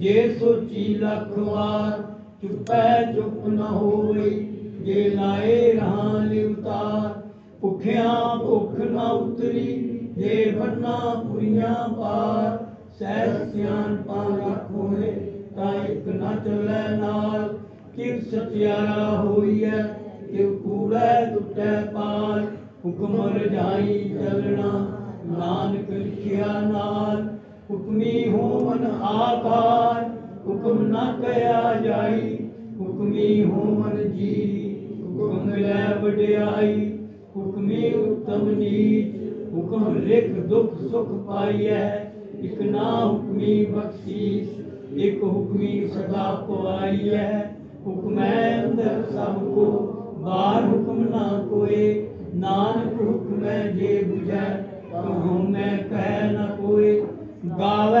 ਜੇ ਸੋਚੀ ਲੱਖ ਵਾਰ ਚੁੱਪੈ ਚੁੱਪ ਨ ਹੋਵੇ, ਜੇ ਲਾਏ ਰਹਾਂ ਲਿਵਤਾਰ ਭੁਖਿਆਂ ਭੁੱਖ ਨ ਉਤਰੀ, ਜੇ ਬੰਨਾ ਪੁਰੀਆਂ ਪਾਰ ਸਹਿ ਸਿਆਨ ਪਾ ਰੱਖੋਏ ਤਾਂ ਇੱਕ ਨ ਚੱਲੈ ਨਾਲ ਕਿਵ ਸਤਿਆਰਾ ਹੋਈਐ ਕਿਵ ਕੂੜੈ ਟੁੱਟੈ ਪਾਲ ਹੁਕਮ ਰਜਾਈ ਚੱਲਣਾ, ਨਾਨਕ ਲਿਖਿਆ ਨਾਲ, ਹੁਕਮੀ ਹੋ मन आपार हुकुम न कया जाई हुक्मी होवन जी हुकुम ले वड्याई हुक्मी उत्तम नीच हुक्म लिख दुख सुख पाइए ਇਕ ਨਾ ਹੁਕਮੀ ਬਖਸ਼ੀਸ਼, ਇਕ ਹੁਕਮੀ ਸਦਾ ਪਵਾਈ ਹੈ ਹੁਕਮੈ ਅੰਦਰ ਸਭ ਕੋ, ਬਾਹਰ ਹੁਕਮ ਨਾ ਕੋਏ। ਨਾਨਕ ਹੁਕਮੈ ਜੇ ਬੁਝੈ ਕਹੋ ਮੈਂ ਕਹਿ ਨਾ ਕੋਏ। ਗਾਵੇ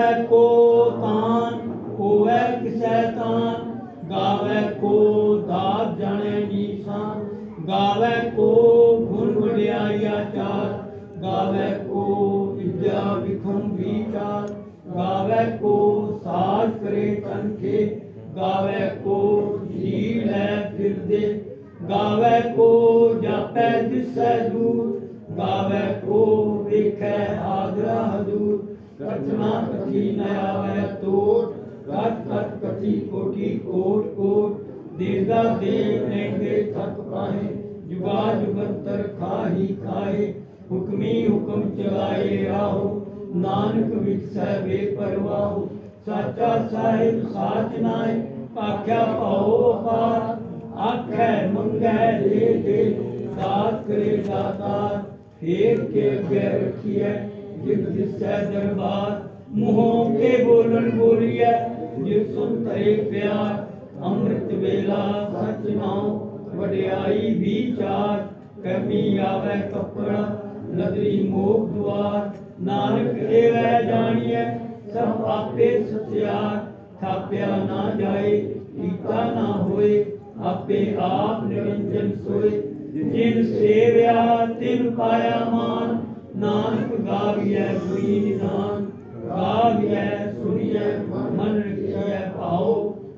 को विद्या विखम विचार गावे को साज करे तन के गावे को झील है फिर दे गावे को जापे जिससे दूर गावे को देखे आगरा हजूर कथना कथी नयावे तोट कथ कथ कथी कोटी कोट कोट देगा देव लेंगे थक पाए जुगा जुगंतर खाही खाए, हुक्मी हुक्म चलाए राहो। नानक विकसह वे परवाहो, साचा साहिब साच नाय आख्या पाओ अपार आख्य मंगै ले दे दात करे दातार। फेर के अगे रखिए जिस जिससे दरबार। मुहों के बोलन बोलिए जिस सुन तरे प्यार। अमृत वेला सच नाओ वडियाई विचार कमी आवे कपड़ा नदरी मोह द्वार। नानक देवै जानिए, सब आपे सत्यार। थाप्या ना जाए इका ना होए, आपे आप निरंजन सोए। जिन सेव्या, तिन पाया मान। नानक गाविय गुरी निदान। गाविय सुनिय मन रखिय पाओ।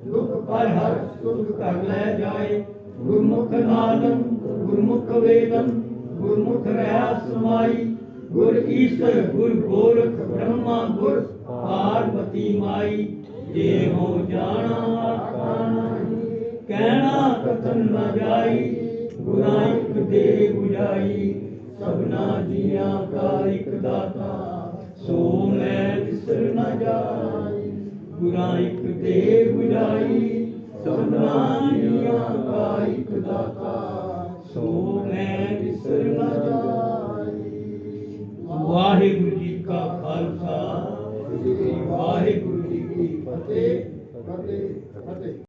दुख पर हर सुख कर ले जाए। गुरमुख गुरुमुखनादम गुरमुख वेदम गुरमुख रहा समाई गुर ईश्वर, गुर गोरख, ब्रह्मा, गुर पार्वती माई। जे हो जाना, कहना कथन न जाई गुराइक दे बुझाई, सबना जिया का एक दाता, सो मैं विसर न जाई गुराइक दे बुझाई, सबना ਦਾਤਾ ਸੋ ਮੈਂ ਵਿਸਰ ਨ ਜਾਈ ਵਾਹਿਗੁਰੂ ਜੀ ਕਾ ਖਾਲਸਾ। ਵਾਹਿਗੁਰੂ ਜੀ ਕੀ ਫਤਿਹ ਫਤਿਹ ਫਤਿਹ।